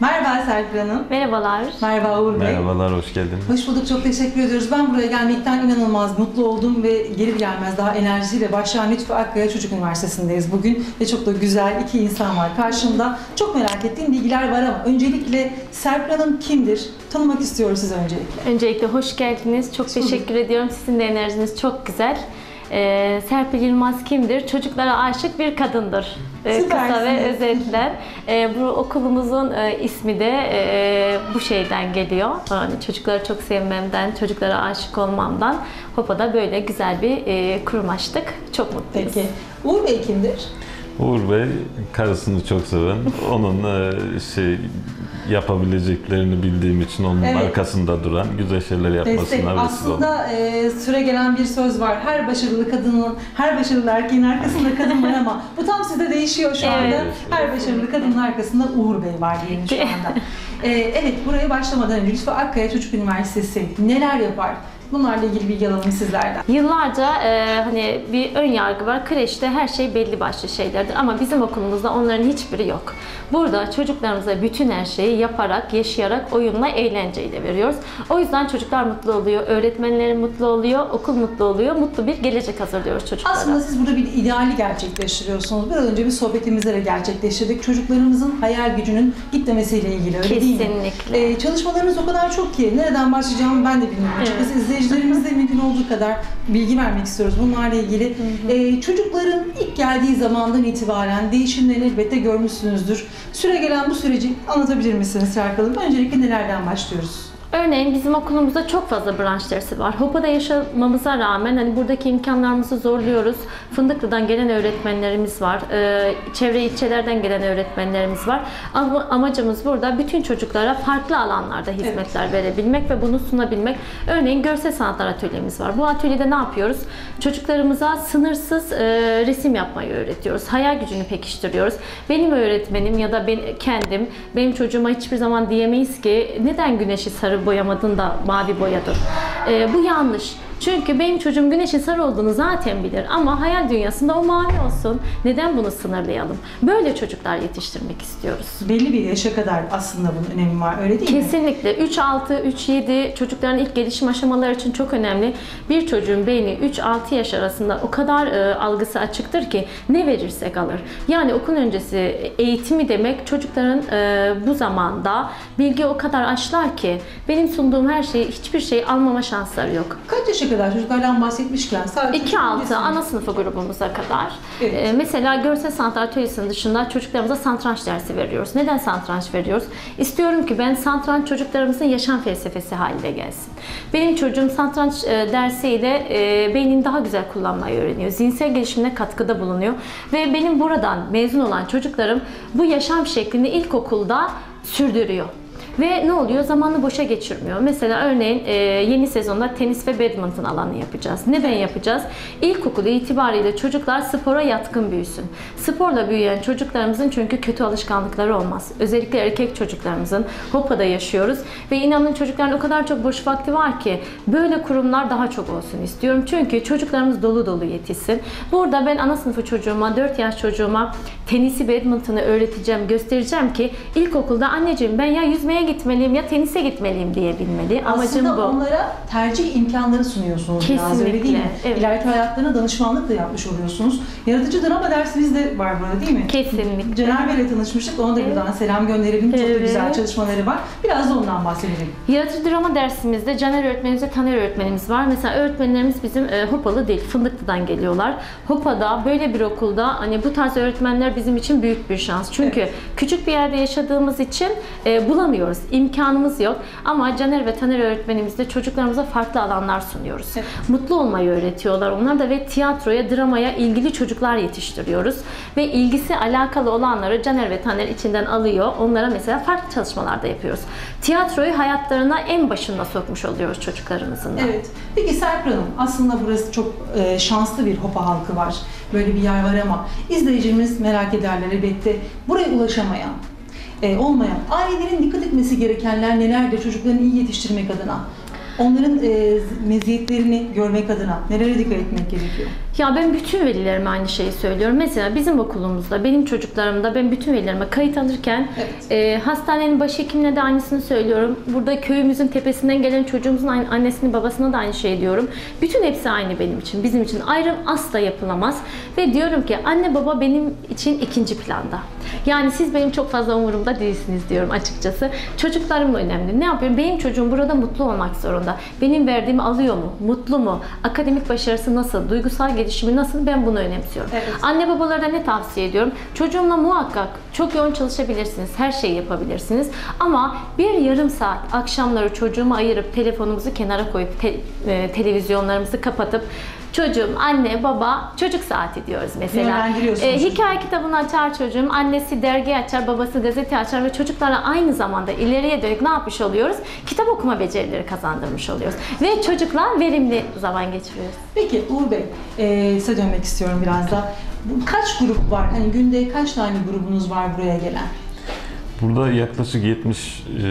Merhaba Serpil Hanım. Merhabalar. Merhaba Uğur Bey. Merhabalar, hoş geldiniz. Hoş bulduk, çok teşekkür ediyoruz. Ben buraya gelmekten inanılmaz mutlu oldum ve gelir gelmez daha enerjiyle başlayan Lütfü Akkaya Çocuk Üniversitesi'ndeyiz bugün. Ve çok da güzel iki insan var karşımda. Çok merak ettiğim bilgiler var ama öncelikle Serpil Hanım kimdir? Tanımak istiyoruz sizi öncelikle. Öncelikle hoş geldiniz. Çok teşekkür ediyorum. Sizin de enerjiniz çok güzel. Ee, Serpil Yılmaz kimdir? Çocuklara aşık bir kadındır. Ee, kısa ve Süpersiniz. özetler. Ee, bu okulumuzun e, ismi de e, bu şeyden geliyor. Yani çocukları çok sevmemden, çocuklara aşık olmamdan Hopa'da böyle güzel bir e, kurum açtık. Çok mutluyuz. Peki. Uğur Bey kimdir? Uğur Bey karısını çok seven, onun e, şey yapabileceklerini bildiğim için onun Evet. arkasında duran, güzel şeyler Destek. yapmasına vesile. Aslında e, süre gelen bir söz var. Her başarılı kadının, her başarılı erkeğin arkasında kadın var ama bu tam sizde değişiyor şu anda. Evet. Her başarılı kadının arkasında Uğur Bey var diyelim şu anda. E, evet, buraya başlamadan önce Lütfü Akkaya Çocuk Üniversitesi neler yapar? Bunlarla ilgili bilgi alalım sizlerden. Yıllarca e, hani bir ön yargı var. Kreşte her şey belli başlı şeylerdir ama bizim okulumuzda onların hiçbiri yok. Burada çocuklarımıza bütün her şeyi yaparak, yaşayarak, oyunla, eğlenceyle veriyoruz. O yüzden çocuklar mutlu oluyor, öğretmenleri mutlu oluyor, okul mutlu oluyor, mutlu bir gelecek hazırlıyoruz çocuklara. Aslında siz burada bir ideali gerçekleştiriyorsunuz. Biraz önce bir sohbetimizde de gerçekleştirdik. Çocuklarımızın hayal gücünün gitmemesiyle ilgili öyle değil mi? Kesinlikle. Ee, çalışmalarınız o kadar çok ki nereden başlayacağımı ben de bilmiyorum. Evet. Açıkçası izleyicilerimiz de mümkün olduğu kadar bilgi vermek istiyoruz bunlarla ilgili. Ee, çocukların ilk geldiği zamandan itibaren değişimlerini elbette görmüşsünüzdür. Süre gelen bu süreci anlatabilir misiniz Serkan Hanım? Öncelikle nelerden başlıyoruz? Örneğin bizim okulumuzda çok fazla branş dersi var. Hopa'da yaşamamıza rağmen hani buradaki imkanlarımızı zorluyoruz. Fındıklı'dan gelen öğretmenlerimiz var. Ee, çevre ilçelerden gelen öğretmenlerimiz var. Ama amacımız burada bütün çocuklara farklı alanlarda hizmetler verebilmek ve bunu sunabilmek. Örneğin görsel sanatlar atölyemiz var. Bu atölyede ne yapıyoruz? Çocuklarımıza sınırsız e, resim yapmayı öğretiyoruz. Hayal gücünü pekiştiriyoruz. Benim öğretmenim ya da ben kendim benim çocuğuma hiçbir zaman diyemeyiz ki neden güneşi sarı boyamadın da mavi boyadır. Ee, bu yanlış. Çünkü benim çocuğum güneşin sarı olduğunu zaten bilir ama hayal dünyasında o mavi olsun. Neden bunu sınırlayalım? Böyle çocuklar yetiştirmek istiyoruz. Belli bir yaşa kadar aslında bunun önemi var öyle değil mi? Kesinlikle 3-6, 3-7 çocukların ilk gelişim aşamaları için çok önemli. Bir çocuğun beyni 3-6 yaş arasında o kadar e, algısı açıktır ki ne verirsek alır. Yani okul öncesi eğitimi demek çocukların e, bu zamanda bilgi o kadar aşlar ki benim sunduğum her şeyi hiçbir şey almama şansları yok. Kaç yaşa kadar çocuklardan bahsetmişken sadece 2-6 ana sınıfı grubumuza kadar. Evet. Ee, mesela görsel sanatlar atölyesinin dışında çocuklarımıza satranç dersi veriyoruz. Neden satranç veriyoruz? İstiyorum ki ben satranç çocuklarımızın yaşam felsefesi haline gelsin. Benim çocuğum satranç e, dersiyle e, beynini daha güzel kullanmayı öğreniyor. Zihinsel gelişimine katkıda bulunuyor. Ve benim buradan mezun olan çocuklarım bu yaşam şeklini ilkokulda sürdürüyor. Ve ne oluyor? Zamanı boşa geçirmiyor. Mesela örneğin e, yeni sezonda tenis ve badminton alanı yapacağız. Neden yapacağız? İlkokul itibariyle çocuklar spora yatkın büyüsün. Sporla büyüyen çocuklarımızın çünkü kötü alışkanlıkları olmaz. Özellikle erkek çocuklarımızın Hopa'da yaşıyoruz. Ve inanın çocukların o kadar çok boş vakti var ki böyle kurumlar daha çok olsun istiyorum. Çünkü çocuklarımız dolu dolu yetişsin. Burada ben ana sınıfı çocuğuma, 4 yaş çocuğuma tenisi, badminton'ı öğreteceğim, göstereceğim ki ilkokulda anneciğim ben ya yüzmeye gitmeliyim ya tenise gitmeliyim diyebilmeli. Amacım Aslında bu. onlara tercih imkanları sunuyorsunuz biraz öyle değil mi? Kesinlikle, evet. İleriki hayatlarına danışmanlık da yapmış oluyorsunuz. Yaratıcı drama dersiniz de var burada değil mi? Kesinlikle. Caner Bey'le tanışmıştık. Ona da buradan selam gönderelim. Çok da Evet. güzel çalışmaları var. Biraz da ondan bahsedelim. Yaratıcı drama dersimizde Caner öğretmenimiz ve Taner öğretmenimiz var. Mesela öğretmenlerimiz bizim e, Hopalı değil, Fındıklı'dan geliyorlar. Hopa'da böyle bir okulda hani bu tarz öğretmenler bizim için büyük bir şans. Çünkü küçük bir yerde yaşadığımız için e, bulamıyoruz. İmkanımız yok. Ama Caner ve Taner öğretmenimizle çocuklarımıza farklı alanlar sunuyoruz. Evet. Mutlu olmayı öğretiyorlar onlar da ve tiyatroya, dramaya ilgili çocuklar yetiştiriyoruz. Ve ilgisi alakalı olanları Caner ve Taner içinden alıyor. Onlara mesela farklı çalışmalar da yapıyoruz. Tiyatroyu hayatlarına en başında sokmuş oluyoruz çocuklarımızın da. Evet. Peki Serpil Hanım, aslında burası çok e, şanslı bir Hopa halkı var. Böyle bir yer var ama izleyicimiz merak ederler elbette. Buraya ulaşamayan, olmayan, ailelerin dikkat etmesi gerekenler nelerdir çocuklarını iyi yetiştirmek adına? Onların e, meziyetlerini görmek adına nelere dikkat etmek gerekiyor? Ya ben bütün velilerime aynı şeyi söylüyorum. Mesela bizim okulumuzda, benim çocuklarımda ben bütün velilerime kayıt alırken Evet. e, hastanenin başhekimine de aynısını söylüyorum. Burada köyümüzün tepesinden gelen çocuğumuzun annesini babasına da aynı şey diyorum. Bütün hepsi aynı benim için. Bizim için ayrım asla yapılamaz. Ve diyorum ki anne baba benim için ikinci planda. Yani siz benim çok fazla umurumda değilsiniz diyorum açıkçası. Çocuklarım önemli. Ne yapıyorum? Benim çocuğum burada mutlu olmak zorunda. Benim verdiğimi alıyor mu? Mutlu mu? Akademik başarısı nasıl? Duygusal gelişimi nasıl? Ben bunu önemsiyorum. Evet. Anne babalara ne tavsiye ediyorum? Çocuğumla muhakkak çok yoğun çalışabilirsiniz. Her şeyi yapabilirsiniz. Ama bir yarım saat akşamları çocuğuma ayırıp telefonumuzu kenara koyup te- e, televizyonlarımızı kapatıp Çocuğum, anne, baba, çocuk saati diyoruz mesela. Çocuğu. hikaye kitabını açar çocuğum, annesi dergi açar, babası gazete açar ve çocuklarla aynı zamanda ileriye dönük ne yapmış oluyoruz? Kitap okuma becerileri kazandırmış oluyoruz. Ve çocuklar verimli zaman geçiriyoruz. Peki Uğur Bey, e, size dönmek istiyorum biraz da. Bu Kaç grup var? Hani günde kaç tane grubunuz var buraya gelen? Burada yaklaşık 70 e,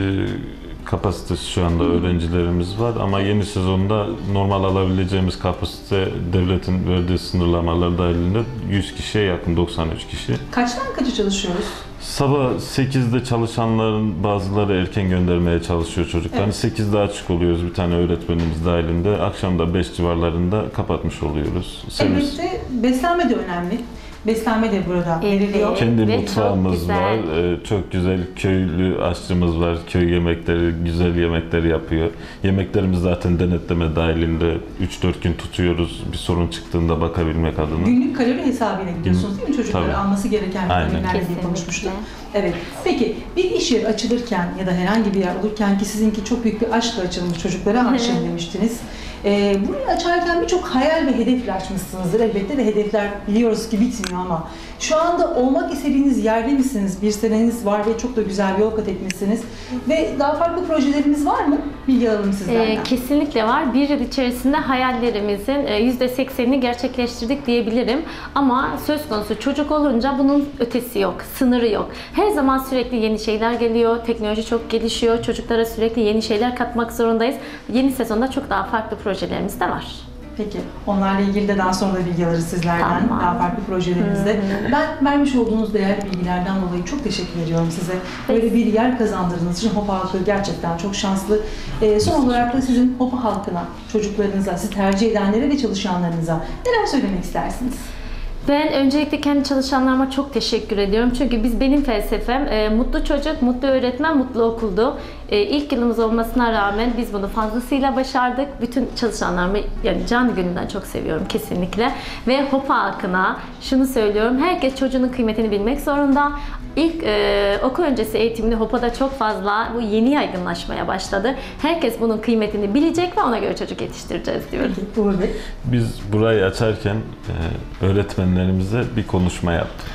kapasitesi şu anda öğrencilerimiz var ama yeni sezonda normal alabileceğimiz kapasite devletin verdiği sınırlamalar dahilinde 100 kişiye yakın 93 kişi. Kaçtan kaça çalışıyoruz? Sabah 8'de çalışanların bazıları erken göndermeye çalışıyor çocuklarını. Evet. 8'de açık oluyoruz bir tane öğretmenimiz dahilinde. Akşam da 5 civarlarında kapatmış oluyoruz. Servis. Elbette beslenme de önemli. Beslenme de burada Evet. veriliyor. Kendi Ve çok mutfağımız güzel. var. Ee, çok güzel köylü aşçımız var. Köy yemekleri, güzel yemekler yapıyor. Yemeklerimiz zaten denetleme dahilinde 3-4 gün tutuyoruz. Bir sorun çıktığında bakabilmek adına. Günlük kalori hesabıyla gidiyorsunuz değil mi çocukları? Tabii. Alması gereken Aynen. vitaminlerle diye konuşmuştuk. Evet. Peki bir iş yeri açılırken ya da herhangi bir yer olurken ki sizinki çok büyük bir aşkla açılmış çocuklara aşığım demiştiniz. Ee, burayı açarken birçok hayal ve hedefle açmışsınızdır elbette ve hedefler biliyoruz ki bitmiyor ama şu anda olmak istediğiniz yerde misiniz? Bir seneniz var ve çok da güzel bir yol kat etmişsiniz. Ve daha farklı projeleriniz var mı? Bilgi alalım sizlerden. Ee, kesinlikle var. Bir yıl içerisinde hayallerimizin e, %80'ini gerçekleştirdik diyebilirim. Ama söz konusu çocuk olunca bunun ötesi yok, sınırı yok. Her zaman sürekli yeni şeyler geliyor, teknoloji çok gelişiyor, çocuklara sürekli yeni şeyler katmak zorundayız. Yeni sezonda çok daha farklı projelerimiz de var. Peki. Onlarla ilgili de daha sonra da bilgi alırız sizlerden. Tamam. Daha farklı projelerimizde. Ben vermiş olduğunuz değerli bilgilerden dolayı çok teşekkür ediyorum size. Böyle bir yer kazandırdığınız için Hopa halkı gerçekten çok şanslı. Ee, son olarak da sizin Hopa halkına, çocuklarınıza, sizi tercih edenlere ve çalışanlarınıza neler söylemek istersiniz? Ben öncelikle kendi çalışanlarıma çok teşekkür ediyorum. Çünkü biz benim felsefem e, mutlu çocuk, mutlu öğretmen, mutlu okuldu. E, ilk yılımız olmasına rağmen biz bunu fazlasıyla başardık. Bütün çalışanlarımı yani canı gönülden çok seviyorum kesinlikle. Ve Hopa halkına şunu söylüyorum. Herkes çocuğunun kıymetini bilmek zorunda. İlk e, okul öncesi eğitimini Hopa'da çok fazla bu yeni yaygınlaşmaya başladı. Herkes bunun kıymetini bilecek ve ona göre çocuk yetiştireceğiz diyorum. Peki Uğur Bey. Biz burayı açarken e, öğretmenlerimize bir konuşma yaptım.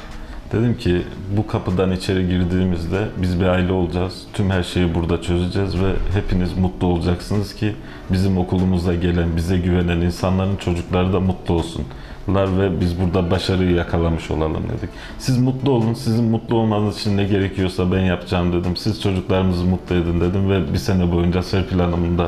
Dedim ki bu kapıdan içeri girdiğimizde biz bir aile olacağız. Tüm her şeyi burada çözeceğiz ve hepiniz mutlu olacaksınız ki bizim okulumuza gelen, bize güvenen insanların çocukları da mutlu olsunlar ve biz burada başarıyı yakalamış olalım dedik. Siz mutlu olun, sizin mutlu olmanız için ne gerekiyorsa ben yapacağım dedim. Siz çocuklarınızı mutlu edin dedim ve bir sene boyunca Serpil Hanım'ın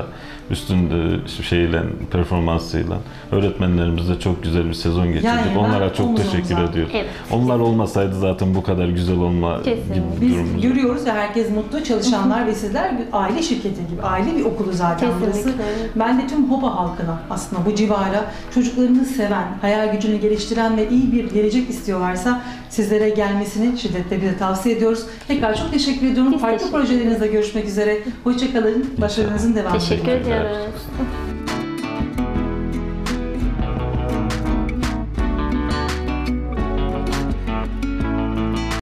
üstün e, şeyle, performansıyla öğretmenlerimizle çok güzel bir sezon geçirdik. Yani Onlara çok omuz teşekkür ediyorum. Evet. Onlar olmasaydı zaten bu kadar güzel olma Kesinlikle. gibi bir Biz durumumuz. görüyoruz ya herkes mutlu, çalışanlar ve sizler bir aile şirketi gibi, aile bir okulu zaten burası. Ben de tüm Hopa halkına aslında bu civara çocuklarını seven, hayal gücünü geliştiren ve iyi bir gelecek istiyorlarsa sizlere gelmesini şiddetle bize tavsiye ediyoruz. Tekrar çok teşekkür ediyorum. Biz Farklı teşekkür projelerinizde görüşmek üzere. Hoşçakalın. Başarınızın devamını Teşekkür diliyorum. Teşekkürler. ediyoruz.